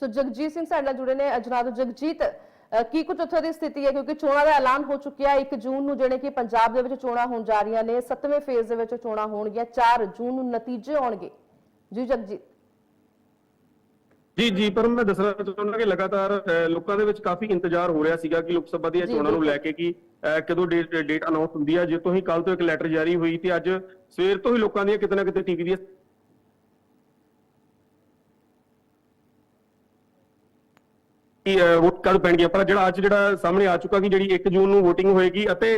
ਸੋ ਜਗਜੀਤ ਸਿੰਘ ਸਾਡੇ ਨਾਲ ਜੁੜੇ ਨੇ। ਅਜਨਾਦ ਜਗਜੀਤ ਕੀ ਕੁਝ ਉੱਥੇ ਦੀ ਸਥਿਤੀ ਹੈ? ਕਿਉਂਕਿ ਚੋਣਾਂ ਦਾ ਐਲਾਨ ਹੋ ਚੁੱਕਿਆ ਹੈ। 1 ਜੂਨ ਨੂੰ ਜਿਹੜੇ ਕਿ ਪੰਜਾਬ ਦੇ ਵਿੱਚ ਚੋਣਾਂ ਹੋਣ ਜਾ ਰਹੀਆਂ ਨੇ 7ਵੇਂ ਫੇਜ਼ ਦੇ ਵਿੱਚ ਚੋਣਾਂ ਹੋਣਗੀਆਂ। 4 ਜੂਨ ਨੂੰ ਨਤੀਜੇ ਆਉਣਗੇ। ਜੀ ਜਗਜੀਤ। ਜੀ ਜੀ ਪਰ ਮੈਂ ਦੱਸਣਾ ਚਾਹੁੰਦਾ ਕਿ ਲਗਾਤਾਰ ਲੋਕਾਂ ਦੇ ਵਿੱਚ ਕਾਫੀ ਇੰਤਜ਼ਾਰ ਹੋ ਰਿਹਾ ਸੀਗਾ ਕਿ ਲੋਕ ਸਭਾ ਦੀਆਂ ਚੋਣਾਂ ਨੂੰ। ਲੈ ਕੇ ਕਿ ਕਦੋਂ ਡੇਟ ਡੇਟ ਅਨਾਉਂਸ ਹੁੰਦੀ ਹੈ ਜੇ ਤੋਂ ਹੀ ਕੱਲ ਤੋਂ ਇੱਕ ਲੈਟਰ ਜਾਰੀ ਹੋਈ ਤੇ ਅੱਜ ਸਵੇਰ ਤੋਂ ਹੀ ਲੋਕਾਂ ਦੀਆਂ ਕਿਤੇ ਨਾ ਕਿਤੇ ਟੀਵੀ ਦੀਆਂ ਕਿ ਅਹ, ਵੋਟ ਕਦ ਪੈਣਗੀਆਂ? ਪਰ ਜਿਹੜਾ ਅੱਜ ਜਿਹੜਾ ਸਾਹਮਣੇ ਆ ਚੁੱਕਾ ਕਿ ਜਿਹੜੀ 1 ਜੂਨ ਨੂੰ VOTING ਹੋਏਗੀ ਅਤੇ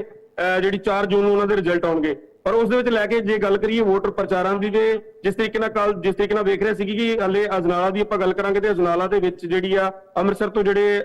ਜਿਹੜੀ 4 ਜੂਨ ਨੂੰ ਉਹਨਾਂ ਦੇ ਰਿਜ਼ਲਟ ਆਉਣਗੇ। ਪਰ ਉਸ ਦੇ ਵਿੱਚ ਲੈ ਕੇ ਜੇ ਗੱਲ ਕਰੀਏ ਵੋਟਰ ਪ੍ਰਚਾਰਾਂ ਦੀ ਤੇ ਜਿਸ ਤਰੀਕੇ ਨਾਲ ਕੱਲ ਜਿਸ ਤਰੀਕੇ ਨਾਲ ਵੇਖ ਰਿਹਾ ਸੀ ਕਿ ਹਲੇ ਅਜਨਾਲਾ ਦੀ ਆਪਾਂ ਗੱਲ ਕਰਾਂਗੇ ਤੇ ਅਜਨਾਲਾ ਦੇ ਵਿੱਚ ਜਿਹੜੀ ਆ ਅੰਮ੍ਰਿਤਸਰ ਤੋਂ ਜਿਹੜੇ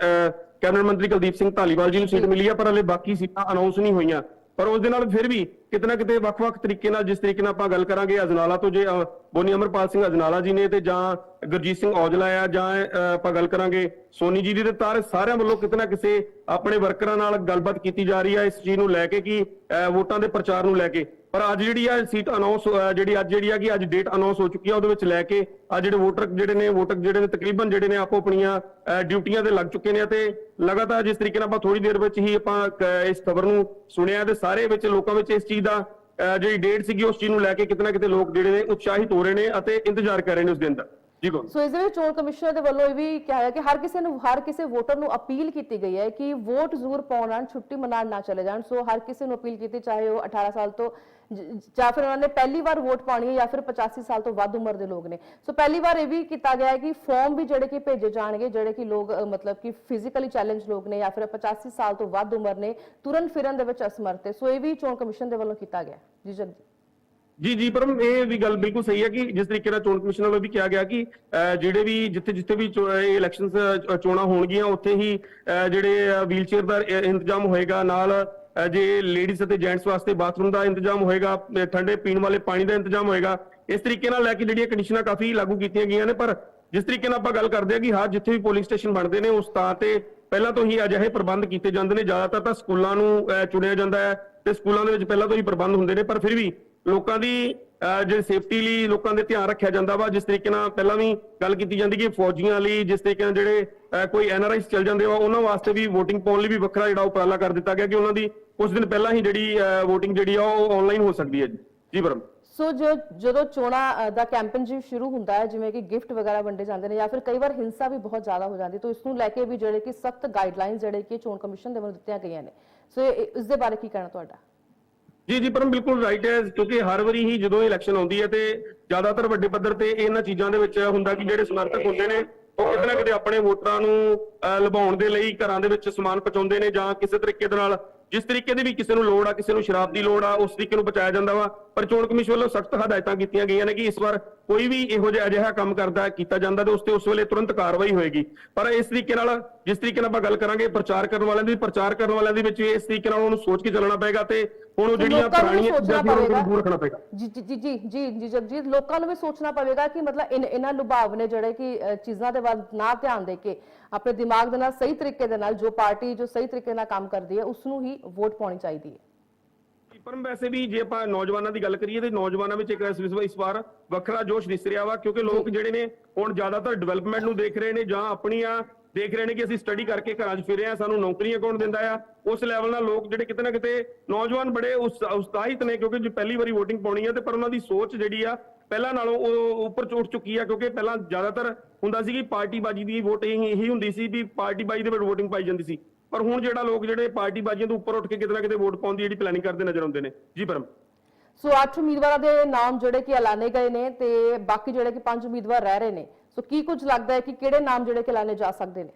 ਕੈਬਨਿਟ ਮੰਤਰੀ ਕੁਲਦੀਪ ਸਿੰਘ ਧਾਲੀਵਾਲ ਜੀ ਨੂੰ ਸੀਟ ਮਿਲੀ ਆ ਪਰ ਹਲੇ ਬਾਕੀ ਸੀਟਾਂ ਅਨਾਉਂਸ ਨਹੀਂ ਹੋਈਆਂ। ਪਰ ਉਸ ਦੇ ਨਾਲ ਫਿਰ ਵੀ ਕਿਤੇ ਨਾ ਕਿਤੇ ਵੱਖ-ਵੱਖ ਤਰੀਕੇ ਨਾਲ ਜਿਸ ਤਰੀਕੇ ਨਾਲ ਆਪਾਂ ਗੱਲ ਕਰਾਂਗੇ ਅਜਨਾਲਾ ਤੋਂ ਜੇ ਬੋਨੀ ਅਮਰਪਾਲ ਸਿੰਘ ਅਜਨਾਲਾ ਜੀ ਨੇ ਤੇ ਜਾਂ ਗੁਰਜੀਤ ਸਿੰਘ ਔਜਲਾ ਆ ਜਾਂ ਆਪਾਂ ਗੱਲ ਕਰਾਂਗੇ ਸੋਨੀ ਜੀ ਦੀ ਤੇ ਤਾਰ ਸਾਰਿਆਂ ਵੱਲੋਂ ਕਿਤੇ ਕਿਸੇ ਆਪਣੇ ਵਰਕਰਾਂ ਨਾਲ ਗੱਲਬਾਤ ਕੀਤੀ ਜਾ ਰਹੀ ਹੈ ਇਸ ਚੀਜ਼ ਨੂੰ ਲੈ ਕੇ ਕਿ ਵੋਟਾਂ ਦੇ ਪ੍ਰਚਾਰ ਨੂੰ ਲੈ ਕੇ। ਪਰ ਅੱਜ ਜਿਹੜੀ ਆ ਸੀਟ ਅਨਾਉਂਸ ਜਿਹੜੀ ਅੱਜ ਜਿਹੜੀ ਆ ਕਿ ਅੱਜ ਡੇਟ ਅਨਾਉਂਸ ਹੋ ਚੁੱਕੀ ਆ ਉਹਦੇ ਵਿੱਚ ਲੈ ਕੇ ਆ ਜਿਹੜੇ ਵੋਟਰ ਜਿਹੜੇ ਨੇ ਵੋਟਰ ਜਿਹੜੇ ਨੇ ਤਕਰੀਬਨ ਜਿਹੜੇ ਨੇ ਆਪੋ ਆਪਣੀਆਂ ਅਹ, ਡਿਊਟੀਆਂ ਤੇ ਲੱਗ ਚੁੱਕੇ ਨੇ ਤੇ ਲਗਾਤਾਰ ਜਿਸ ਤਰੀਕੇ ਨਾਲ ਆਪਾਂ ਥੋੜੀ ਦੇਰ ਵਿੱਚ ਹੀ ਆਪਾਂ ਇਸ ਖਬਰ ਨੂੰ ਸੁਣਿਆ ਤੇ ਸਾਰੇ ਵਿੱਚ ਲੋਕਾਂ ਵਿੱਚ ਇਸ ਚੀਜ਼ ਦਾ ਜਿਹੜੀ ਡੇਟ ਸੀਗੀ ਉਸ ਚੀਜ਼ ਨੂੰ ਲੈ ਕੇ ਕਿਤੇ ਨਾ ਕਿਤੇ ਲੋਕ ਜਿਹੜੇ ਨੇ ਉਤਸ਼ਾਹਿਤ ਹੋ ਰਹੇ ਨੇ ਅਤੇ ਇੰਤਜ਼ਾਰ ਕਰ ਰਹੇ ਨੇ ਉਸ ਦਿਨ ਦਾ। ਸੋ ਇਸ ਦੇ ਵਿੱਚ ਚੋਣ ਕਮਿਸ਼ਨਰ ਦੇ ਵੱਲੋਂ ਇਹ ਵੀ ਕਿਹਾ ਹੈ ਕਿ ਹਰ ਕਿਸੇ ਨੂੰ, ਹਰ ਕਿਸੇ ਵੋਟਰ ਨੂੰ ਅਪੀਲ ਕੀਤੀ ਗਈ ਹੈ ਕਿ ਵੋਟ ਜ਼ਰੂਰ ਪਾਉਣ ਆਉਣ, ਛੁੱਟੀ ਮਨਾਉਣ ਨਾ ਚਲੇ ਜਾਣ। ਸੋ ਹਰ ਕਿਸੇ ਨੂੰ ਅਪੀਲ ਕੀਤੀ, ਚਾਹੇ ਉਹ 18 ਸਾਲ ਤੋਂ ਜਾਂ ਫਿਰ ਉਹਨਾਂ ਨੇ ਪਹਿਲੀ ਵਾਰ ਵੋਟ ਪਾਣੀ ਹੈ ਜਾਂ ਫਿਰ 85 ਸਾਲ ਤੋਂ ਵੱਧ ਉਮਰ ਦੇ ਲੋਕ ਨੇ। ਸੋ ਪਹਿਲੀ ਵਾਰ ਇਹ ਵੀ ਕੀਤਾ ਗਿਆ ਹੈ ਕਿ ਫਾਰਮ ਵੀ ਜਿਹੜੇ ਕਿ ਭੇਜੇ ਜਾਣਗੇ, ਜਿਹੜੇ ਕਿ ਲੋਕ ਮਤਲਬ ਕਿ ਫਿਜ਼ੀਕਲੀ ਚੈਲੰਜ ਲੋਕ ਨੇ ਜਾਂ ਫਿਰ 85 ਸਾਲ ਤੋਂ ਵੱਧ ਉਮਰ ਨੇ, ਤੁਰਨ ਫਿਰਨ ਦੇ ਵਿੱਚ ਅਸਮਰਥ ਹੈ। ਸੋ ਇਹ ਵੀ ਚੋਣ ਕਮਿਸ਼ਨ ਦੇ ਵੱਲੋਂ ਕੀਤਾ ਗਿਆ ਜੀ ਜਗਜੀਤ ਜੀ ਜੀ ਪਰਮ ਇਹ ਵੀ ਗੱਲ ਬਿਲਕੁਲ ਸਹੀ ਹੈ ਕਿ ਜਿਸ ਤਰੀਕੇ ਨਾਲ ਚੋਣ ਕਮਿਸ਼ਨ ਵੱਲੋਂ ਵੀ ਕਿਹਾ ਗਿਆ ਕਿ ਜਿਹੜੇ ਵੀ ਜਿੱਥੇ ਜਿੱਥੇ ਵੀ ਇਲੈਕਸ਼ਨਸ ਚੋਣਾਂ ਹੋਣਗੀਆਂ, ਉੱਥੇ ਹੀ ਜਿਹੜੇ ਵੀਲਚੇਅਰ ਦਾ ਇੰਤਜ਼ਾਮ ਹੋਏਗਾ, ਨਾਲ ਜੇ ਲੇਡੀਜ਼ ਅਤੇ ਜੈਂਟਸ ਵਾਸਤੇ ਬਾਥਰੂਮ ਦਾ ਇੰਤਜ਼ਾਮ ਹੋਏਗਾ ਠੰਡੇ ਪੀਣ ਵਾਲੇ ਪਾਣੀ ਦਾ ਇੰਤਜ਼ਾਮ ਹੋਏਗਾ, ਇਸ ਤਰੀਕੇ ਨਾਲ ਲੈ ਕੇ ਜਿਹੜੀਆਂ ਕੰਡੀਸ਼ਨਾਂ ਕਾਫੀ ਲਾਗੂ ਕੀਤੀਆਂ ਗਈਆਂ ਨੇ, ਪਰ ਜਿਸ ਤਰੀਕੇ ਨਾਲ ਆਪਾਂ ਗੱਲ ਕਰਦੇ ਹਾਂ ਕਿ ਹਾਂ, ਜਿੱਥੇ ਵੀ ਪੋਲਿੰਗ ਸਟੇਸ਼ਨ ਬਣਦੇ ਨੇ, ਉਸ ਥਾਂ ਤੇ ਪਹਿਲਾਂ ਤੋਂ ਹੀ ਅਜਿਹੇ ਪ੍ਰਬੰਧ ਕੀਤੇ ਜਾਂਦੇ ਨੇ, ਜ਼ਿਆਦਾਤਰ ਤਾਂ ਸਕੂਲਾਂ ਨੂੰ ਚੁਣਿਆ ਜਾਂਦਾ ਹੈ, ਤੇ ਸਕੂਲਾਂ ਦੇ ਵਿੱਚ ਪਹਿਲਾਂ ਤੋਂ ਹੀ ਪ੍ਰਬੰਧ ਹੁੰਦੇ ਨੇ, ਪਰ ਫਿਰ ਵੀ ਲੋਕਾਂ ਦੀ ਜਿਹੜੀ ਸੇਫਟੀ ਲਈ ਲੋਕਾਂ ਦੇ ਧਿਆਨ ਰੱਖਿਆ ਜਾਂਦਾ ਵਾ, ਜਿਸ ਤਰੀਕੇ ਨਾਲ ਪਹਿਲਾਂ ਵੀ ਗੱਲ ਕੀਤੀ ਜਾਂਦੀ ਕਿ ਫੌਜੀਆਂ ਲਈ ਜਿਸ ਤਰੀਕੇ ਨਾਲ ਜਿਹੜੇ ਕੋਈ ਐਨਆਰਆਈਸ ਚੱਲ ਜਾਂਦੇ ਵਾ, ਉਹਨਾਂ ਵਾਸਤੇ ਵੀ VOTING ਪਾਉਣ ਲਈ ਵੀ ਵੱਖਰਾ ਜਿਹੜਾ ਉਪਰਾਲਾ ਕਰ ਦਿੱਤਾ ਗਿਆ ਕਿ ਉਹਨਾਂ ਦੀ ਕੁਝ ਦਿਨ ਪਹਿਲਾਂ ਹੀ ਜਿਹੜੀ VOTING ਜਿਹੜੀ ਆ, ਉਹ ਆਨਲਾਈਨ ਹੋ ਸਕਦੀ ਹੈ ਜੀ। ਜੀ ਬਰਮ ਸੋ ਜੋ, ਜਦੋਂ ਚੋਣਾਂ ਦਾ ਕੈਂਪੇਨ ਜੀ, ਸ਼ੁਰੂ ਹੁੰਦਾ ਹੈ, ਜਿਵੇਂ ਕਿ ਗਿਫਟ ਵਗੈਰਾ ਵੰਡੇ ਜਾਂਦੇ ਨੇ ਜਾਂ ਫਿਰ ਕਈ ਵਾਰ ਹਿੰਸਾ ਵੀ ਬਹੁਤ ਜ਼ਿਆਦਾ ਹੋ ਜਾਂਦੀ ਤਾਂ ਇਸ ਨੂੰ ਲੈ ਕੇ ਵੀ ਜਿਹੜੇ ਕਿ ਸਖਤ ਗਾਈਡਲਾਈਨਸ ਜਿਹੜੇ ਕਿ ਚੋਣ ਕਮਿਸ਼ਨ ਦੇ ਵੱਲੋਂ ਦਿੱਤੀਆਂ ਗਈਆਂ ਨੇ। ਸੋ ਇਸ ਦੇ ਬਾਰੇ ਕੀ ਕਹਿਣਾ ਤੁਹਾਡਾ? ਜੀ ਜੀ ਪਰਮ ਬਿਲਕੁਲ ਰਾਈਟ ਹੈ ਕਿਉਂਕਿ ਹਰ ਵਾਰੀ ਹੀ ਜਦੋਂ ਇਲੈਕਸ਼ਨ ਆਉਂਦੀ ਹੈ ਤੇ ਜ਼ਿਆਦਾਤਰ ਵੱਡੇ ਪੱਧਰ ਤੇ ਇਹਨਾਂ ਚੀਜ਼ਾਂ ਦੇ ਵਿੱਚ ਹੁੰਦਾ ਕਿ ਜਿਹੜੇ ਸਮਰਥਕ ਹੁੰਦੇ ਨੇ ਉਹ ਕਿਤੇ ਨਾ ਕਿਤੇ ਆਪਣੇ ਵੋਟਰਾਂ ਨੂੰ ਅਹ, ਲੁਭਾਉਣ ਦੇ ਲਈ ਘਰਾਂ ਦੇ ਵਿੱਚ ਸਮਾਨ ਪਹੁੰਚਾਉਂਦੇ ਨੇ ਜਾਂ ਕਿਸੇ ਤਰੀਕੇ ਦੇ ਨਾਲ ਜਿਸ ਤਰੀਕੇ ਦੀ ਵੀ ਕਿਸੇ ਨੂੰ ਲੋੜ ਆ ਕਿਸੇ ਨੂੰ ਸ਼ਰਾਬ ਦੀ ਲੋੜ ਆ ਉਸ ਤਰੀਕੇ ਨੂੰ ਬਚਾਇਆ ਜਾਂਦਾ ਵਾ। ਪਰ ਚੋਣ ਕਮਿਸ਼ਨ ਵੱਲੋਂ ਸਖਤ ਹਦਾਇਤਾਂ ਕੀਤੀਆਂ ਗਈਆਂ ਨੇ ਕਿ ਇਸ ਵਾਰ ਕੋਈ ਵੀ ਇਹੋ ਜਿਹਾ ਅਜਿਹਾ ਕੰਮ ਕਰਦਾ ਕੀਤਾ ਜਾਂਦਾ ਤੇ ਉਸ ਤੇ ਉਸ ਵੇਲੇ ਤੁਰੰਤ ਕਾਰਵਾਈ ਹੋਏਗੀ। ਪਰ ਇਸ ਤਰੀਕੇ ਨਾਲ ਜਿਸ ਤਰੀਕੇ ਨਾਲ ਆਪਾਂ ਗੱਲ ਕਰਾਂਗੇ ਪ੍ਰਚਾਰ ਕਰਨ ਵਾਲਿਆਂ ਦੀ ਪ੍ਰਚਾਰ ਕਰਨ ਵਾਲਿਆਂ ਦੇ ਵਿੱਚ ਇਸ ਤਰੀਕੇ ਨਾਲ ਉਹਨੂੰ ਸੋਚ ਕੇ ਚੱਲਣਾ ਪਏਗਾ ਤੇ ਹੁਣ ਉਹ ਜਿਹੜੀਆਂ ਲੋਕਾਂ ਨੂੰ ਵੀ ਪੁਰਾਣੀਆਂ ਸੋਚਣਾ ਚੀਜ਼ਾਂ ਸੀ ਉਹਨਾਂ ਪਵੇਗਾ। ਨੂੰ ਦੂਰ ਰੱਖਣਾ ਪਏਗਾ ਜੀ ਜੀ ਜੀ ਜੀ ਜੀ ਜੀ ਜਗਜੀਤ ਲੋਕਾਂ ਨੂੰ ਵੀ ਸੋਚਣਾ ਪਵੇਗਾ ਕਿ ਮਤਲਬ ਇਨ- ਇਹਨਾਂ ਲੁਭਾਵ ਨੇ ਜਿਹੜੇ ਕਿ ਅ, ਚੀਜ਼ਾਂ ਦੇ ਵੱਲ ਨਾ ਧਿਆਨ ਦੇ ਕੇ ਆਪਣੇ ਦਿਮਾਗ ਦੇ ਨਾਲ ਸਹੀ ਤਰੀਕੇ ਦੇ ਨਾਲ ਜੋ ਪਾਰਟੀ ਜੋ ਸਹੀ ਤਰੀਕੇ ਨਾਲ ਕੰਮ ਕਰਦੀ ਹੈ ਉਸ ਨੂੰ ਹੀ ਵੋਟ ਪਾਉਣੀ ਚਾਹੀਦੀ ਹੈ ਪਰ ਵੈਸੇ ਵੀ ਜੇ ਆਪਾਂ ਨੌਜਵਾਨਾਂ ਦੀ ਗੱਲ ਕਰੀਏ ਤੇ ਨੌਜਵਾਨਾਂ ਵਿੱਚ ਇੱਕ ਇਸ ਵਾਰ ਵੱਖਰਾ ਜੋਸ਼ ਦਿਸ ਰਿਹਾ ਵਾ ਕਿਉਂਕਿ ਲੋਕ ਜਿਹੜੇ ਨੇ ਹੁਣ ਜ਼ਿਆਦਾਤਰ ਡਿਵੈਲਪਮੈਂਟ ਨੂੰ ਦੇਖ ਰਹੇ ਨੇ ਜਾਂ ਆਪਣੀਆਂ ਦੇਖ ਰਹੇ ਨੇ ਕਿ ਅਸੀਂ ਸਟੱਡੀ ਕਰਕੇ ਘਰਾਂ 'ਚ ਫਿਰ ਰਹੇ ਆ ਸਾਨੂੰ ਨੌਕਰੀਆਂ ਕੌਣ ਦਿੰਦਾ ਆ? ਉਸ ਲੈਵਲ ਨਾਲ ਲੋਕ ਜਿਹੜੇ ਕਿਤੇ ਨਾ ਕਿਤੇ ਨੌਜਵਾਨ ਬੜੇ ਉਤਸਾ- ਉਤਸ਼ਾਹਿਤ ਨੇ ਕਿਉਂਕਿ ਜੇ ਪਹਿਲੀ ਵਾਰੀ VOTING ਪਾਉਣੀ ਹੈ ਤੇ ਪਰ ਉਹਨਾਂ ਦੀ ਸੋਚ ਜਿਹੜੀ ਆ ਪਹਿਲਾਂ ਨਾਲੋਂ ਉਹ ਉੱਪਰ ਚੋਟ ਚੁੱਕੀ ਆ ਕਿਉਂਕਿ ਪਹਿਲਾਂ ਜ਼ਿਆਦਾਤਰ ਹੁੰਦਾ ਸੀ ਕਿ ਪਾਰਟੀਬਾਜ਼ੀ ਦੀ VOTING ਇਹੀ ਹੁੰਦੀ ਸੀ ਵੀ ਪਾਰਟੀਬਾਜ਼ੀ ਦੇ ਵਿੱਚ VOTING ਪਾਈ ਜਾਂਦੀ ਸੀ। ਪਰ ਹੁਣ ਜਿਹੜਾ ਲੋਕ ਜਿਹੜੇ ਪਾਰਟੀਬਾਜ਼ੀਆਂ ਤੋਂ ਉੱਪਰ ਉੱਠ ਕੇ ਕਿਤੇ ਨਾ ਕਿਤੇ ਵੋਟ ਪਾਉਣ ਦੀ ਜਿਹੜੀ ਪਲੈਨਿੰਗ ਕਰਦੇ ਨਜ਼ਰ ਆਉਂਦੇ ਨੇ। ਜੀ ਪਰਮ। ਸੋ ਅੱਠ ਉਮੀਦਵਾਰਾਂ ਦੇ ਨਾਮ ਜਿਹੜੇ ਕਿ ਐਲਾਨੇ ਗਏ ਨੇ ਤੇ ਬਾਕੀ ਜਿਹੜੇ ਕਿ ਪੰਜ ਉਮੀਦਵਾਰ ਰਹਿ ਰਹੇ ਨੇ। ਸੋ ਕੀ ਕੁਝ ਲੱਗਦਾ ਹੈ ਕਿ ਕਿਹੜੇ ਨਾਮ ਜਿਹੜੇ ਕਿ ਐਲਾਨੇ ਜਾ ਸਕਦੇ ਨੇ?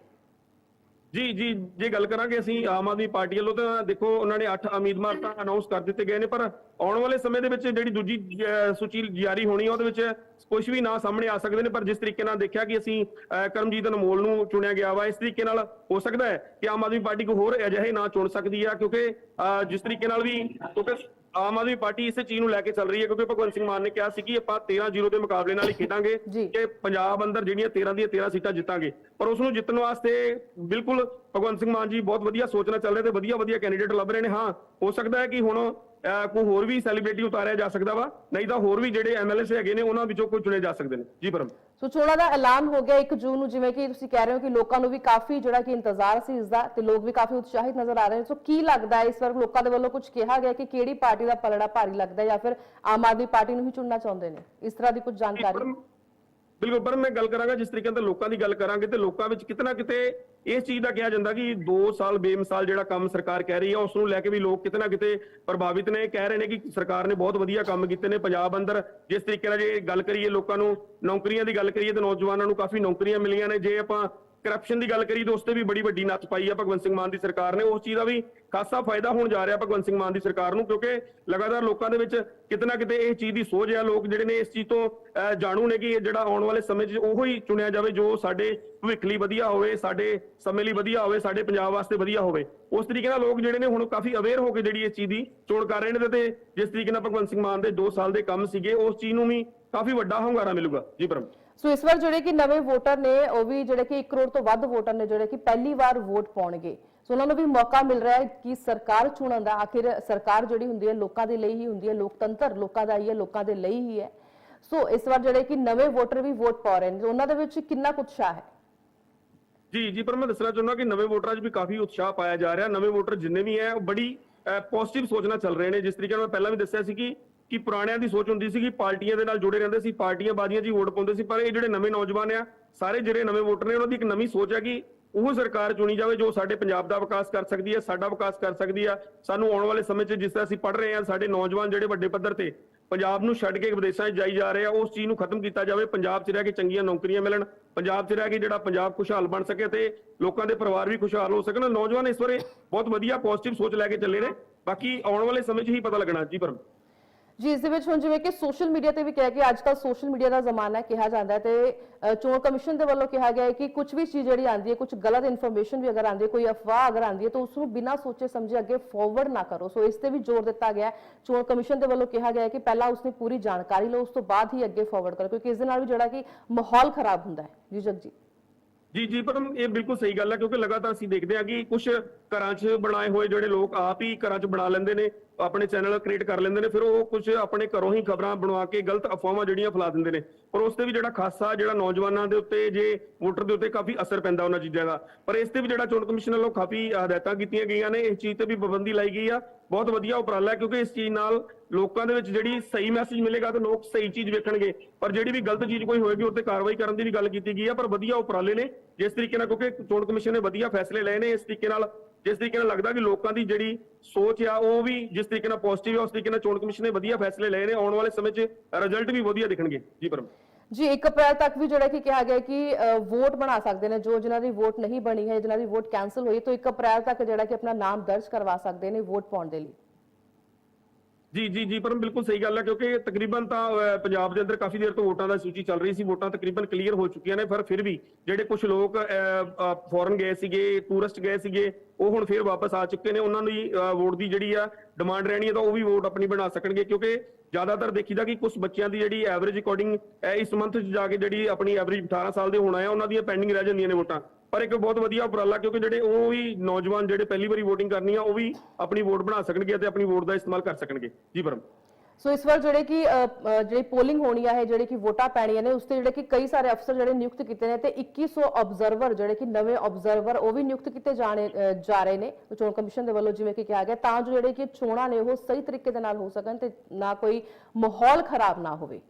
ਜੀ ਜੀ ਜੇ ਗੱਲ ਕਰਾਂਗੇ ਅਸੀਂ ਆਮ ਆਦਮੀ ਪਾਰਟੀ ਵੱਲੋਂ ਤਾਂ ਦੇਖੋ ਉਹਨਾਂ ਨੇ 8 ਉਮੀਦਵਾਰ ਤਾਂ ਅਨਾਉਂਸ ਕਰ ਦਿੱਤੇ ਗਏ ਨੇ ਪਰ ਆਉਣ ਵਾਲੇ ਸਮੇਂ ਦੇ ਵਿੱਚ ਜਿਹੜੀ ਦੂਜੀ ਸੂਚੀ ਜਾਰੀ ਹੋਣੀ ਆ ਉਹਦੇ ਵਿੱਚ ਕੁਝ ਵੀ ਨਾਂ ਸਾਹਮਣੇ ਆ ਸਕਦੇ ਨੇ ਪਰ ਜਿਸ ਤਰੀਕੇ ਨਾਲ ਦੇਖਿਆ ਕਿ ਅਸੀਂ ਅਹ, ਕਰਮਜੀਤ ਅਨਮੋਲ ਨੂੰ ਚੁਣਿਆ ਗਿਆ ਵਾ ਇਸ ਤਰੀਕੇ ਨਾਲ ਹੋ ਸਕਦਾ ਹੈ ਕਿ ਆਮ ਆਦਮੀ ਪਾਰਟੀ ਕੋ ਹੋਰ ਅਜਿਹੇ ਨਾਂ ਚੁਣ ਸਕਦੀ ਆ ਕਿਉਂਕਿ ਅਹ, ਜਿਸ ਤਰੀਕੇ ਨਾਲ ਵੀ ਕਿਉਂਕਿ ਆਮ ਆਦਮੀ ਪਾਰਟੀ ਇਸੇ ਚੀਜ਼ ਨੂੰ ਲੈ ਕੇ ਚੱਲ ਰਹੀ ਹੈ ਕਿਉਂਕਿ ਭਗਵੰਤ ਸਿੰਘ ਮਾਨ ਨੇ ਕਿਹਾ ਸੀ ਕਿ ਆਪਾਂ 13-0 ਦੇ ਮੁਕਾਬਲੇ ਨਾਲ ਹੀ ਖੇਡਾਂਗੇ। ਕਿ ਪੰਜਾਬ ਅੰਦਰ ਜਿਹੜੀਆਂ 13 ਦੀਆਂ 13 ਸੀਟਾਂ ਜਿੱਤਾਂਗੇ। ਪਰ ਉਸ ਨੂੰ ਜਿੱਤਣ ਵਾਸਤੇ ਬਿਲਕੁਲ ਭਗਵੰਤ ਸਿੰਘ ਮਾਨ ਜੀ ਬਹੁਤ ਵਧੀਆ ਸੋਚਣਾ ਚੱਲ ਰਹੇ ਤੇ ਵਧੀਆ ਵਧੀਆ ਕੈਂਡੀਡੇਟ ਲੱਭ ਰਹੇ ਨੇ। ਹਾਂ ਹੋ ਸਕਦਾ ਹੈ ਕਿ ਹੁਣ ਕੋਈ ਹੋਰ ਵੀ ਸੈਲੀਬ੍ਰਿਟੀ ਉਤਾਰਿਆ ਜਾ ਸਕਦਾ ਵਾ ਨਹੀਂ ਤਾਂ ਹੋਰ ਵੀ ਜਿਹੜੇ ਐਮਐਲਏ ਹੈਗੇ ਨੇ ਉਹਨਾਂ ਵਿੱਚੋਂ ਕੋਈ ਚੁਣੇ ਜਾ ਸਕਦੇ ਨੇ। ਜੀ ਪਰਮ। ਸੋ ਚੋਣਾਂ ਦਾ ਐਲਾਨ ਹੋ ਗਿਆ 1 ਜੂਨ ਨੂੰ, ਜਿਵੇਂ ਕਿ ਤੁਸੀਂ ਕਹਿ ਰਹੇ ਹੋ ਕਿ ਲੋਕਾਂ ਨੂੰ ਵੀ ਕਾਫੀ ਜਿਹੜਾ ਕਿ ਇੰਤਜ਼ਾਰ ਸੀ ਇਸ ਦਾ ਤੇ ਲੋਕ ਵੀ ਕਾਫੀ ਉਤਸ਼ਾਹਿਤ ਨਜ਼ਰ ਆ ਰਹੇ ਨੇ। ਸੋ ਕੀ ਲੱਗਦਾ ਹੈ? ਇਸ ਵਾਰ ਲੋਕਾਂ ਦੇ ਵੱਲੋਂ ਕੁਝ ਕਿਹਾ ਗਿਆ ਕਿ ਕਿਹੜੀ ਪਾਰਟੀ ਦਾ ਪਲੜਾ ਭਾਰੀ ਲੱਗਦਾ ਜਾਂ ਫਿਰ ਆਮ ਆਦਮੀ ਪਾਰਟੀ ਨੂੰ ਹੀ ਚੁਣਨਾ ਚਾਹੁੰਦੇ ਨੇ? ਇਸ ਤਰ੍ਹਾਂ ਦੀ ਕੁਝ ਜਾਣਕਾਰੀ। ਬਿਲਕੁਲ, ਪਰ ਮੈਂ ਗੱਲ ਕਰਾਂਗਾ ਜਿਸ ਤਰੀਕੇ ਨਾਲ ਲੋਕਾਂ ਦੀ ਗੱਲ ਕਰਾਂਗੇ ਤੇ ਲੋਕਾਂ ਵਿੱਚ ਕਿਤਨਾ ਕਿਤੇ ਇਸ ਚੀਜ਼ ਦਾ ਕਿਹਾ ਜਾਂਦਾ ਕਿ 2 ਸਾਲ, ਬੇਮਿਸਾਲ ਜਿਹੜਾ ਕੰਮ ਸਰਕਾਰ ਕਹਿ ਰਹੀ ਹੈ ਉਸ ਨੂੰ ਲੈ ਕੇ ਵੀ ਲੋਕ ਕਿਤਨਾ ਕਿਤੇ ਪ੍ਰਭਾਵਿਤ ਨੇ, ਕਹਿ ਰਹੇ ਨੇ ਕਿ ਸਰਕਾਰ ਨੇ ਬਹੁਤ ਵਧੀਆ ਕੰਮ ਕੀਤੇ ਨੇ, ਪੰਜਾਬ ਅੰਦਰ ਜਿਸ ਤਰੀਕੇ ਨਾਲ ਜੇ ਗੱਲ ਕਰੀਏ ਲੋਕਾਂ ਨੂੰ, ਨੌਕਰੀਆਂ ਦੀ ਗੱਲ ਕਰੀਏ ਤੇ ਨੌਜਵਾਨਾਂ ਨੂੰ ਕਾਫੀ ਨੌਕਰੀਆਂ ਮਿਲੀਆਂ ਨੇ, ਜੇ ਆਪਾਂ ਕਰਪਸ਼ਨ ਦੀ ਗੱਲ ਕਰੀ ਤਾਂ ਉਸ ਤੇ ਵੀ ਬੜੀ ਵੱਡੀ ਨੱਥ ਪਾਈ ਆ ਭਗਵੰਤ ਸਿੰਘ ਮਾਨ ਦੀ ਸਰਕਾਰ ਨੇ। ਉਸ ਚੀਜ਼ ਦਾ ਵੀ ਖਾਸਾ ਫਾਇਦਾ ਹੋਣ ਜਾ ਰਿਹਾ ਭਗਵੰਤ ਸਿੰਘ ਮਾਨ ਦੀ ਸਰਕਾਰ ਨੂੰ, ਕਿਉਂਕਿ ਲਗਾਤਾਰ ਲੋਕਾਂ ਦੇ ਵਿੱਚ ਕਿਤਨਾ ਕਿਤੇ ਇਹ ਚੀਜ਼ ਦੀ ਸੋਝ ਆ। ਲੋਕ ਜਿਹੜੇ ਨੇ ਇਸ ਚੀਜ਼ ਤੋਂ ਜਾਣੂ ਨੇ ਕਿ ਇਹ ਜਿਹੜਾ ਆਉਣ ਵਾਲੇ ਸਮੇਂ 'ਚ ਉਹੋ ਹੀ ਚੁਣਿਆ ਜਾਵੇ ਜੋ ਸਾਡੇ ਭਵਿੱਖ ਲਈ ਵਧੀਆ ਹੋਵੇ, ਸਾਡੇ ਸਮੇਂ ਲਈ ਵਧੀਆ ਹੋਵੇ, ਸਾਡੇ ਪੰਜਾਬ ਵਾਸਤੇ ਵਧੀਆ ਹੋਵੇ। ਉਸ ਤਰੀਕੇ ਨਾਲ ਲੋਕ ਜਿਹੜੇ ਨੇ ਹੁਣ ਕਾਫੀ ਅਵੇਅਰ ਹੋ ਕੇ ਜਿਹੜੀ ਇਸ ਚੀਜ਼ ਦੀ ਚੋਣ ਕਰ ਰਹੇ ਨੇ ਤੇ- ਜਿਸ ਤਰੀਕੇ ਨਾਲ ਭਗਵੰਤ ਸਿੰਘ ਮਾਨ ਦੇ 2 ਸਾਲ ਦੇ ਕੰਮ ਸੀਗੇ, ਉਸ ਚੀਜ਼ ਨੂੰ ਵੀ ਕਾਫੀ ਵੱਡਾ ਹੁੰਗਾਰਾ ਮਿਲੂਗਾ। ਜੀ ਪਰਮ। ਸੋ ਇਸ ਵਾਰ ਜਿਹੜੇ ਕਿ ਨਵੇਂ ਵੋਟਰ ਨੇ, ਉਹ ਵੀ ਜਿਹੜੇ ਕਿ 1 ਕਰੋੜ ਤੋਂ ਵੱਧ ਵੋਟਰ ਨੇ ਜਿਹੜੇ ਕਿ ਪਹਿਲੀ ਵਾਰ ਵੋਟ ਪਾਉਣਗੇ। ਸੋ ਉਹਨਾਂ ਨੂੰ ਵੀ ਮੌਕਾ ਮਿਲ ਰਿਹਾ ਹੈ ਕਿ ਸਰਕਾਰ ਚੁਣਨ ਦਾ। ਆਖਿਰ ਸਰਕਾਰ ਜਿਹੜੀ ਹੁੰਦੀ ਹੈ, ਲੋਕਾਂ ਦੇ ਲਈ ਹੀ ਹੁੰਦੀ ਹੈ, ਲੋਕਤੰਤਰ ਲੋਕਾਂ ਦਾ ਹੀ ਹੈ, ਲੋਕਾਂ ਦੇ ਲਈ ਹੀ ਹੈ। ਸੋ ਇਸ ਵਾਰ ਜਿਹੜੇ ਕਿ ਨਵੇਂ ਵੋਟਰ ਵੀ ਵੋਟ ਪਾ ਰਹੇ ਨੇ, ਉਹਨਾਂ ਦੇ ਵਿੱਚ ਕਿੰਨਾ ਕੁ ਉਤਸ਼ਾਹ ਹੈ? ਜੀ ਜੀ, ਪਰ ਮੈਂ ਦੱਸਣਾ ਚਾਹੁੰਦਾ ਕਿ ਨਵੇਂ ਵੋਟਰਾਂ 'ਚ ਵੀ ਕਾਫੀ ਉਤਸ਼ਾਹ ਪਾਇਆ ਜਾ ਰਿਹਾ। ਨਵੇਂ ਵੋਟਰ ਜਿੰਨੇ ਵੀ ਹੈ, ਉਹ ਬੜੀ ਪੋਜ਼ਿਟਿਵ ਸੋਚ ਨਾਲ ਚੱਲ ਰਹੇ ਨੇ। ਜਿਸ ਤਰੀਕੇ ਨਾਲ ਮੈਂ ਪਹਿਲਾਂ ਵੀ ਦੱਸਿਆ ਸੀ ਕਿ ਕਿ ਪੁਰਾਣਿਆਂ ਦੀ ਸੋਚ ਹੁੰਦੀ ਸੀ ਕਿ ਪਾਰਟੀਆਂ ਦੇ ਨਾਲ ਜੁੜੇ ਰਹਿੰਦੇ ਸੀ, ਪਾਰਟੀਆਂ ਬਾਜ਼ੀਆਂ 'ਚ ਹੀ ਵੋਟ ਪਾਉਂਦੇ ਸੀ, ਪਰ ਇਹ ਜਿਹੜੇ ਨਵੇਂ ਨੌਜਵਾਨ ਆ, ਸਾਰੇ ਜਿਹੜੇ ਨਵੇਂ ਵੋਟਰ ਨੇ, ਉਹਨਾਂ ਦੀ ਇੱਕ ਨਵੀਂ ਸੋਚ ਹੈ ਕਿ ਉਹ ਸਰਕਾਰ ਚੁਣੀ ਜਾਵੇ ਜੋ ਸਾਡੇ ਪੰਜਾਬ ਦਾ ਵਿਕਾਸ ਕਰ ਸਕਦੀ ਹੈ ਸਾਡਾ ਵਿਕਾਸ ਕਰ ਸਕਦੀ ਹੈ ਸਾਨੂੰ ਆਉਣ ਵਾਲੇ ਸਮੇਂ 'ਚ ਜਿਸ ਤਰ੍ਹਾਂ ਅਸੀਂ ਪੜ੍ਹ ਰਹੇ ਹਾਂ ਸਾਡੇ ਨੌਜਵਾਨ ਜਿਹੜੇ ਵੱਡੇ ਪੱਧਰ ਤੇ ਪੰਜਾਬ ਨੂੰ ਛੱਡ ਕੇ ਵਿਦੇਸ਼ਾਂ 'ਚ ਜਾਈ ਜਾ ਰਹੇ ਆ, ਉਸ ਚੀਜ਼ ਨੂੰ ਖਤਮ ਕੀਤਾ ਜਾਵੇ, ਪੰਜਾਬ 'ਚ ਰਹਿ ਕੇ ਚੰਗੀਆਂ ਨੌਕਰੀਆਂ ਮਿਲਣ, ਪੰਜਾਬ 'ਚ ਰਹਿ ਕੇ ਜਿਹੜਾ ਪੰਜਾਬ ਖੁਸ਼ਹਾਲ ਬਣ ਸਕੇ ਤੇ ਲੋਕਾਂ ਦੇ ਪਰਿਵਾਰ ਵੀ ਖੁਸ਼ਹਾਲ ਹੋ ਸਕਣ। ਨੌਜਵਾਨ ਇਸ ਬਾਰੇ ਬਹੁਤ ਵਧੀਆ ਪੋਜ਼ਿਟਿਵ ਸੋਚ ਲੈ ਕੇ ਚੱਲੇ ਨੇ। ਬਾਕੀ ਆਉਣ ਵਾਲੇ ਸਮੇਂ 'ਚ ਹੀ ਪਤਾ ਲੱਗਣਾ, ਜੀ ਪਰਮ। ਜੀ ਦੇ ਵਿੱਚ ਹੁਣ ਜਿਵੇਂ ਕਿ ਸੋਸ਼ਲ ਮੀਡੀਆ ਤੇ ਵੀ ਕਿਹਾ ਕਿ ਅੱਜ ਕੱਲ ਸੋਸ਼ਲ ਮੀਡੀਆ ਦਾ ਜ਼ਮਾਨਾ ਕਿਹਾ ਜਾਂਦਾ ਹੈ ਤੇ ਚੋਣ ਕਮਿਸ਼ਨ ਦੇ ਵੱਲੋਂ ਕਿਹਾ ਗਿਆ ਹੈ ਕਿ ਕੁਝ ਵੀ ਚੀਜ਼ ਜਿਹੜੀ ਆਂਦੀ ਹੈ ਕੁਝ ਗਲਤ ਇਨਫੋਰਮੇਸ਼ਨ ਵੀ ਅਗਰ ਆਂਦੀ ਹੈ, ਕੋਈ ਅਫਵਾਹ ਅਗਰ ਆਂਦੀ ਹੈ, ਤਾਂ ਉਸ ਨੂੰ ਬਿਨਾਂ ਸੋਚੇ ਸਮਝੇ ਅੱਗੇ ਫਾਰਵਰਡ ਨਾ ਕਰੋ। ਸੋ ਇਸ ਤੇ ਵੀ ਜ਼ੋਰ ਦਿੱਤਾ ਗਿਆ ਹੈ। ਚੋਣ ਕਮਿਸ਼ਨ ਦੇ ਵੱਲੋਂ ਕਿਹਾ ਗਿਆ ਹੈ ਕਿ ਪਹਿਲਾਂ ਉਸਨੇ ਪੂਰੀ ਜਾਣਕਾਰੀ ਲਓ, ਉਸ ਤੋਂ ਬਾਅਦ ਹੀ ਅੱਗੇ ਫਾਰਵਰਡ ਕਰੋ, ਕਿਉਂਕਿ ਇਸ ਦੇ ਨਾਲ ਵੀ ਜਿਹੜਾ ਕਿ ਮਾਹੌਲ ਖਰਾਬ ਹੁੰਦਾ ਹੈ। ਜੀ ਜਗਜੀਤ। ਜੀ ਜੀ, ਪਰ ਇਹ ਬਿਲਕੁਲ ਸਹੀ ਗੱਲ ਹੈ, ਕਿਉਂਕਿ ਲਗਾਤਾਰ ਅਸੀਂ ਦੇਖਦੇ ਹਾਂ ਕਿ ਕੁਝ ਘਰਾਂ 'ਚ ਬਣਾਏ ਹੋਏ ਜਿਹੜੇ ਲੋਕ ਆਪ ਹੀ ਘਰਾਂ 'ਚ ਬਣਾ ਲੈਂਦੇ ਨੇ, ਆਪਣੇ ਚੈਨਲ ਕ੍ਰੀਏਟ ਕਰ ਲੈਂਦੇ ਨੇ, ਫਿਰ ਉਹ ਕੁਝ ਆਪਣੇ ਘਰੋਂ ਹੀ ਖਬਰਾਂ ਬਣਵਾ ਕੇ ਗਲਤ ਅਫਵਾਹਾਂ ਜਿਹੜੀਆਂ ਫੈਲਾ ਦਿੰਦੇ ਨੇ। ਪਰ ਉਸ ਤੇ ਵੀ ਜਿਹੜਾ ਖਾਸਾ ਜਿਹੜਾ ਨੌਜਵਾਨਾਂ ਦੇ ਉੱਤੇ ਜੇ ਵੋਟਰ ਦੇ ਉੱਤੇ ਕਾਫੀ ਅਸਰ ਪੈਂਦਾ ਉਹਨਾਂ ਚੀਜ਼ਾਂ ਦਾ। ਪਰ ਇਸ ਤੇ ਵੀ ਜਿਹੜਾ ਚੋਣ ਕਮਿਸ਼ਨ ਵੱਲੋਂ ਕਾਫੀ ਹਦਾਇਤਾਂ ਕੀਤੀਆਂ ਗਈਆਂ ਨੇ, ਇਸ ਚੀਜ਼ ਤੇ ਵੀ ਪਾਬੰਦੀ ਲਾਈ ਗਈ ਆ। ਬਹੁਤ ਵਧੀਆ ਉਪਰਾਲਾ, ਕਿਉਂਕਿ ਇਸ ਚੀਜ਼ ਨਾਲ ਲੋਕਾਂ ਦੇ ਵਿੱਚ ਜਿਹੜੀ ਸਹੀ ਮੈਸੇਜ ਮਿਲੇਗਾ ਤਾਂ ਲੋਕ ਸਹੀ ਚੀਜ਼ ਵੇਖਣਗੇ। ਪਰ ਜਿਹੜੀ ਵੀ ਗਲਤ ਚੀਜ਼ ਕੋਈ ਹੋਏਗੀ ਉੱਤੇ ਕਾਰਵਾਈ ਕਰਨ ਦੀ ਵੀ ਗੱਲ ਕੀਤੀ ਗਈ ਆ, ਪਰ ਵਧੀਆ ਉਪਰਾਲੇ ਨੇ। ਜਿਸ ਤਰੀਕੇ ਨਾਲ ਕਿਉਂਕਿ ਚੋਣ ਕਮਿਸ਼ਨ ਨੇ ਵਧੀਆ ਫੈਸਲੇ ਲਏ ਨੇ ਇਸ ਤਰੀਕੇ ਨਾਲ, ਜਿਸ ਤਰੀਕੇ ਨਾਲ ਲੱਗਦਾ ਕਿ ਲੋਕਾਂ ਦੀ ਜਿਹੜੀ ਸੋਚ ਆ, ਉਹ ਵੀ ਜਿਸ ਤਰੀਕੇ ਨਾਲ ਪੋਜ਼ਿਟਿਵ ਆ, ਉਸ ਤਰੀਕੇ ਨਾਲ ਚੋਣ ਕਮਿਸ਼ਨ ਨੇ ਵਧੀਆ ਫੈਸਲੇ ਲਏ ਨੇ, ਆਉਣ ਵਾਲੇ ਸਮੇਂ 'ਚ ਰਿਜ਼ਲਟ ਵੀ ਵਧੀਆ ਦਿਖਣਗੇ। ਜੀ ਪਰਮ। ਜੀ 1 ਅਪ੍ਰੈਲ ਤੱਕ ਵੀ ਜਿਹੜਾ ਕਿ ਕਿਹਾ ਗਿਆ ਕਿ ਵੋਟ ਬਣਾ ਸਕਦੇ ਨੇ, ਜੋ ਜਿਨ੍ਹਾਂ ਦੀ ਵੋਟ ਨਹੀਂ ਬਣੀ ਹੈ, ਜਿਨ੍ਹਾਂ ਦੀ ਵੋਟ ਕੈਨਸਲ ਹੋਈ ਤਾਂ 1 ਅਪ੍ਰੈਲ ਤੱਕ ਜਿਹੜਾ ਕਿ ਆਪਣਾ ਨਾਮ ਦਰਜ ਕਰਵਾ ਸਕਦੇ ਨੇ ਵੋਟ ਪਾਉਣ ਦੇ ਲਈ। ਜੀ ਜੀ ਜੀ ਪਰਮ ਬਿਲਕੁਲ ਸਹੀ ਗੱਲ ਹੈ ਕਿਉਂਕਿ ਤਕਰੀਬਨ ਤਾਂ ਪੰਜਾਬ ਦੇ ਅੰਦਰ ਕਾਫੀ ਦੇਰ ਤੋਂ ਵੋਟਾਂ ਦਾ ਸੂਚੀ ਚੱਲ ਰਹੀ ਸੀ, ਵੋਟਾਂ ਤਕਰੀਬਨ ਕਲੀਅਰ ਹੋ ਚੁੱਕੀਆਂ ਨੇ, ਪਰ ਫਿਰ ਵੀ ਜਿਹੜੇ ਕੁਝ ਲੋਕ ਫੋਰਨ ਗਏ ਸੀਗੇ ਟੂਰਿਸਟ ਗਏ ਸੀਗੇ, ਉਹ ਹੁਣ ਫਿਰ ਵਾਪਸ ਆ ਚੁੱਕੇ ਨੇ, ਉਹਨਾਂ ਦੀ ਵੋਟ ਦੀ ਜਿਹੜੀ ਆ ਡਿਮਾਂਡ ਰਹਿਣੀ ਹੈ ਤਾਂ ਉਹ ਵੀ ਵੋਟ ਆਪਣੀ ਬਣਾ ਸਕਣਗੇ, ਕਿਉਂਕਿ ਜ਼ਿਆਦਾਤਰ ਦੇਖੀਦਾ ਕਿ ਕੁਝ ਬੱਚਿਆਂ ਦੀ ਜਿਹੜੀ ਐਵਰੇਜ ਅਕੋਰਡਿੰਗ ਇਸ ਮੰਥ 'ਚ ਜਾ ਕੇ ਜਿਹੜੀ ਆਪਣੀ ਐਵਰੇਜ 18 ਸਾਲ ਦੇ ਹੋਣਾ ਹੈ ਉਹਨਾਂ ਦੀਆਂ ਪੈਂਡਿੰਗ ਰਹਿ ਜਾਂਦੀਆਂ ਨੇ ਵੋਟਾਂ। ਪਰ ਇੱਕ ਬਹੁਤ ਵਧੀਆ ਉਪਰਾਲਾ ਕਿਉਂਕਿ ਜਿਹੜੇ ਉਹ ਵੀ ਨੌਜਵਾਨ ਜਿਹੜੇ ਪਹਿਲੀ ਵਾਰੀ VOTING ਕਰਨੀ ਆ ਉਹ ਵੀ ਆਪਣੀ ਵੋਟ ਬਣਾ ਸਕਣਗੇ ਅਤੇ ਆਪਣੀ ਵੋਟ ਦਾ ਇਸਤੇਮਾਲ ਕਰ ਸਕਣਗੇ। ਜੀ ਪਰਮ। ਸੋ ਇਸ ਵਾਰ ਜਿਹੜੇ ਕਿ ਜਿਹੜੀ ਪੋਲਿੰਗ ਹੋਣੀ ਹੈ ਜਿਹੜੇ ਕਿ ਵੋਟਾਂ ਪੈਣੀਆਂ ਨੇ ਉਸ ਤੇ ਜਿਹੜੇ ਕਿ ਕਈ ਸਾਰੇ ਅਫਸਰ ਜਿਹੜੇ ਨਿਯੁਕਤ ਕੀਤੇ ਨੇ ਤੇ 2100 ਆਬਜ਼ਰਵਰ ਜਿਹੜੇ ਕਿ ਨਵੇਂ ਆਬਜ਼ਰਵਰ ਉਹ ਵੀ ਨਿਯੁਕਤ ਕੀਤੇ ਜਾਣੇ ਜਾ ਰਹੇ ਨੇ। ਚੋਣ ਕਮਿਸ਼ਨ ਦੇ ਵੱਲੋਂ ਜਿਵੇਂ ਕਿ ਕਿਹਾ ਗਿਆ ਤਾਂ ਜੋ ਜਿਹੜੇ ਕਿ ਚੋਣਾਂ ਨੇ ਉਹ ਸਹੀ ਤਰੀਕੇ ਦੇ ਨਾਲ ਹੋ ਸਕਣ ਤੇ ਨਾ ਕੋਈ ਮਾਹੌਲ ਖਰਾਬ ਨਾ ਹੋਵੇ।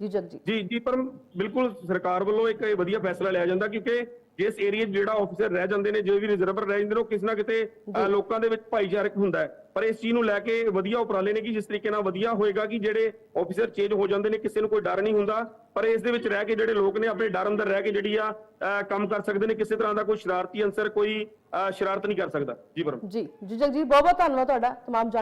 ਜੀ ਜਗਜੀਤ। ਜੀ ਜੀ ਪਰ ਬਿਲਕੁਲ ਸਰਕਾਰ ਵੱਲੋਂ ਇੱਕ ਇਹ ਵਧੀਆ ਫੈਸਲਾ ਲਿਆ ਜਾਂਦਾ ਕਿਉਂਕਿ ਜਿਸ ਏਰੀਆ 'ਚ ਜਿਹੜਾ ਆਫੀਸਰ ਰਹਿ ਜਾਂਦੇ ਨੇ ਜੋ ਵੀ ਰਿਜ਼ਰਵਰ ਰਹਿ ਜਾਂਦੇ ਨੇ ਉਹ ਕਿਸੇ ਨਾ ਕਿਤੇ ਅਹ, ਲੋਕਾਂ ਦੇ ਵਿੱਚ ਭਾਈਚਾਰਕ ਹੁੰਦਾ ਹੈ ਪਰ ਇਸ ਚੀਜ਼ ਨੂੰ ਲੈ ਕੇ ਵਧੀਆ ਉਪਰਾਲੇ ਨੇ ਕਿ ਜਿਸ ਤਰੀਕੇ ਨਾਲ ਵਧੀਆ ਹੋਏਗਾ ਕਿ ਜਿਹੜੇ ਆਫੀਸਰ ਚੇਂਜ ਹੋ ਜਾਂਦੇ ਨੇ ਕਿਸੇ ਨੂੰ ਕੋਈ ਡਰ ਨਹੀਂ ਹੁੰਦਾ ਪਰ ਇਸ ਦੇ ਵਿੱਚ ਰਹਿ ਕੇ ਜਿਹੜੇ ਲੋਕ ਨੇ ਆਪਣੇ ਡਰ ਅੰਦਰ ਰਹਿ ਕੇ ਜਿਹੜੀ ਆ ਅਹ, ਕੰਮ ਕਰ ਸਕਦੇ ਨੇ ਕਿਸੇ ਤਰ੍ਹਾਂ ਦਾ ਕੋਈ ਸ਼ਰਾਰਤੀ ਅੰਸਰ ਕੋਈ ਅਹ, ਸ਼ਰਾਰਤ ਨਹੀਂ ਕਰ ਸਕਦਾ ਜੀ ਪਰਮ ਜੀ ਜੀ ਜਗਜੀਤ ਬਹੁਤ ਬਹੁਤ ਧੰਨਵਾਦ ਤੁਹਾਡਾ तमाम